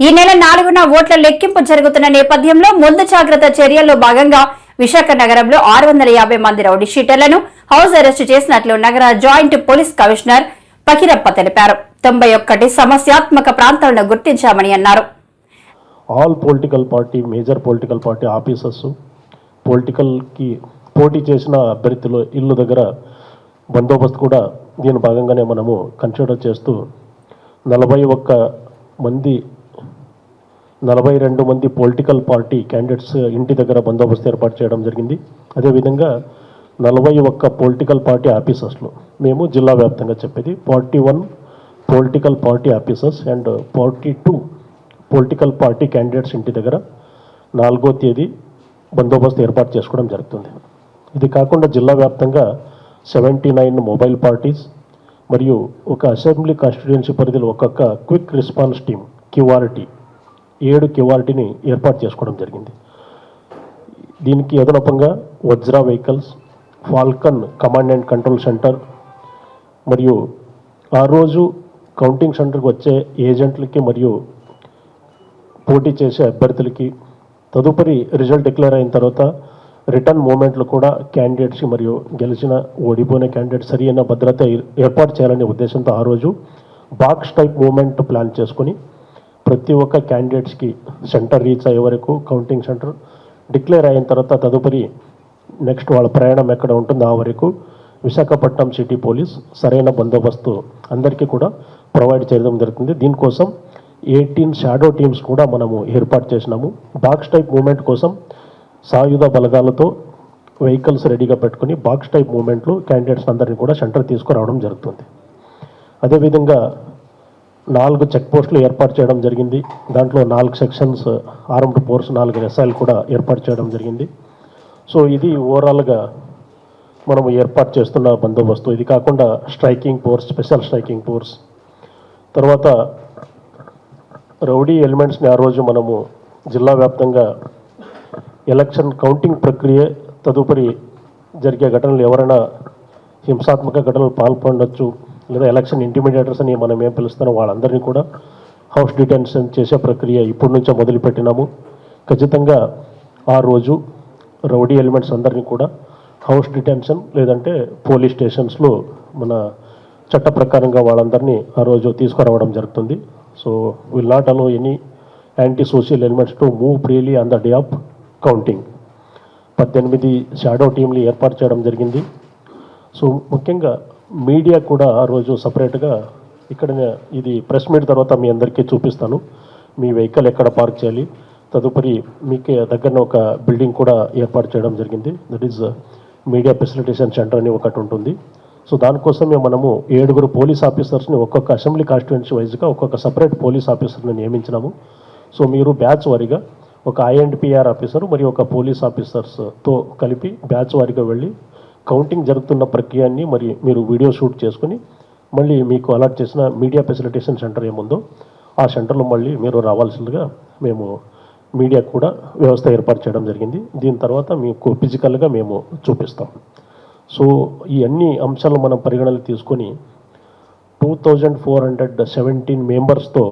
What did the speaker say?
ఈ నెల నాలుగున ఓట్ల లెక్కింపు జరుగుతున్న నేపథ్యంలో ముందు జాగ్రత్త చర్యల్లో భాగంగా విశాఖ నగరంలో ఆరు వందల యాభై మంది రౌడీ షీటర్లను హౌస్ అరెస్టు చేసినట్లు నగర జాయింట్ పోలీస్ కమిషనర్ పకిరప్ప తెలిపారు. తొంభై ఒక్కటి సమస్యాత్మక ప్రాంతాలను గుర్తించామని అన్నారు. All political party major political party officers పొలిటికల్కి పోటీ చేసిన అభ్యర్థుల ఇల్లు దగ్గర బందోబస్తు కూడా దీని భాగంగానే మనము కన్సిడర్ చేస్తూ నలభై ఒక్క మంది నలభై రెండు మంది పొలిటికల్ పార్టీ క్యాండిడేట్స్ ఇంటి దగ్గర బందోబస్తు ఏర్పాటు చేయడం జరిగింది. అదేవిధంగా నలభై ఒక్క పొలిటికల్ పార్టీ ఆఫీసర్స్లో. మేము జిల్లా వ్యాప్తంగా చెప్పేది forty one political party officers and forty two political party candidates ఇంటి దగ్గర నాలుగో తేదీ బందోబస్తు ఏర్పాటు చేసుకోవడం జరుగుతుంది. ఇది కాకుండా జిల్లా వ్యాప్తంగా సెవెంటీ నైన్ మొబైల్ పార్టీస్ మరియు ఒక అసెంబ్లీ కాన్స్టిట్యుయెన్సీ పరిధిలో ఒక్కొక్క క్విక్ రెస్పాన్స్ టీమ్ క్యూఆర్టీ ఏడు క్యూఆర్టీని ఏర్పాటు చేసుకోవడం జరిగింది. దీనికి అదనపంగా Vajra vehicles falcon command and control centre మరియు ఆ రోజు కౌంటింగ్ సెంటర్కి వచ్చే ఏజెంట్లకి మరియు పోటీ చేసే అభ్యర్థులకి తదుపరి రిజల్ట్ డిక్లేర్ అయిన తర్వాత రిటర్న్ మూమెంట్లు కూడా క్యాండిడేట్స్ మరియు గెలిచిన ఓడిపోయిన క్యాండిడేట్ సరి అయిన భద్రత ఏర్- ఏర్పాటు చేయాలనే ఉద్దేశంతో ఆ రోజు బాక్స్ టైప్ మూమెంట్ ప్లాన్ చేసుకొని ప్రతి ఒక్క క్యాండిడేట్స్కి సెంటర్ రీచ్ అయ్యే వరకు కౌంటింగ్ సెంటర్ డిక్లేర్ అయిన తర్వాత తదుపరి నెక్స్ట్ వాళ్ళ ప్రయాణం ఎక్కడ ఉంటుందో ఆ వరకు విశాఖపట్నం సిటీ పోలీస్ సరైన బందోబస్తు అందరికీ కూడా ప్రొవైడ్ చేయడం జరుగుతుంది. దీనికోసం ఎయిటీన్ షాడో టీమ్స్ కూడా మనము ఏర్పాటు చేసినాము. బాక్స్ టైప్ మూమెంట్ కోసం సాయుధ బలగాలతో వెహికల్స్ రెడీగా పెట్టుకుని బాక్స్ టైప్ మూమెంట్లు క్యాండిడేట్స్ అందరినీ కూడా సెంటర్ తీసుకురావడం జరుగుతుంది. అదేవిధంగా నాలుగు చెక్ పోస్టులు ఏర్పాటు చేయడం జరిగింది. దాంట్లో నాలుగు సెక్షన్స్ ఆర్మ్డ్ ఫోర్స్ నాలుగు ఎస్ఐలు కూడా ఏర్పాటు చేయడం జరిగింది. సో ఇది ఓవరాల్గా మనం ఏర్పాటు చేస్తున్న బందోబస్తు. ఇది కాకుండా striking force special striking force తర్వాత రౌడీ ఎలిమెంట్స్ని ఆ రోజు మనము జిల్లా వ్యాప్తంగా ఎలక్షన్ కౌంటింగ్ ప్రక్రియ తదుపరి జరిగే ఘటనలు ఎవరైనా హింసాత్మక ఘటనలు పాల్పొండొచ్చు లేదా ఎలక్షన్ ఇంటిమీడియేటర్స్ అని మనం ఏం పిలుస్తున్నాం వాళ్ళందరినీ కూడా హౌస్ డిటెన్షన్ చేసే ప్రక్రియ ఇప్పటి నుంచే మొదలుపెట్టినాము. ఖచ్చితంగా ఆ రోజు రౌడీ ఎలిమెంట్స్ అందరినీ కూడా హౌస్ డిటెన్షన్ లేదంటే పోలీస్ స్టేషన్స్లో మన చట్ట ప్రకారంగా వాళ్ళందరినీ ఆ రోజు తీసుకురావడం జరుగుతుంది. So will not allow any anti social elements to move freely on the day of counting పద్దెనిమిది షాడో టీంలు ఏర్పాటు చేయడం జరిగింది. సో ముఖ్యంగా మీడియా కూడా ఆ రోజు సపరేట్గా ఇక్కడ ఇది ప్రెస్ మీట్ తర్వాత మీ అందరికీ చూపిస్తాను. మీ వెహికల్ ఎక్కడ పార్క్ చేయాలి తదుపరి మీకు దగ్గరనే ఒక బిల్డింగ్ కూడా ఏర్పాటు చేయడం జరిగింది. That is media facilitation centre అని ఒకటి ఉంటుంది. సో దానికోసమే మనము ఏడుగురు పోలీస్ ఆఫీసర్స్ని ఒక్కొక్క అసెంబ్లీ కాన్స్టిట్యున్సీ వైజ్గా ఒక్కొక్క సపరేట్ పోలీస్ ఆఫీసర్ని నియమించినాము. సో మీరు బ్యాచ్ వారీగా ఒక ఐఎండ్పిఆర్ ఆఫీసర్ మరియు ఒక పోలీస్ ఆఫీసర్స్తో కలిపి బ్యాచ్ వారిగా వెళ్ళి కౌంటింగ్ జరుగుతున్న ప్రక్రియని మరి మీరు వీడియో షూట్ చేసుకుని మళ్ళీ మీకు అలాట్ చేసిన మీడియా ఫెసిలిటేషన్ సెంటర్ ఏముందో ఆ సెంటర్లో మళ్ళీ మీరు రావాల్సిందిగా మేము మీడియా కూడా వ్యవస్థ ఏర్పాటు చేయడం జరిగింది. దీని తర్వాత మీకు ఫిజికల్గా మేము చూపిస్తాం. సో ఈ అన్ని అంశాలు మనం పరిగణనలు తీసుకొని two thousand four hundred seventeen మెంబర్స్తో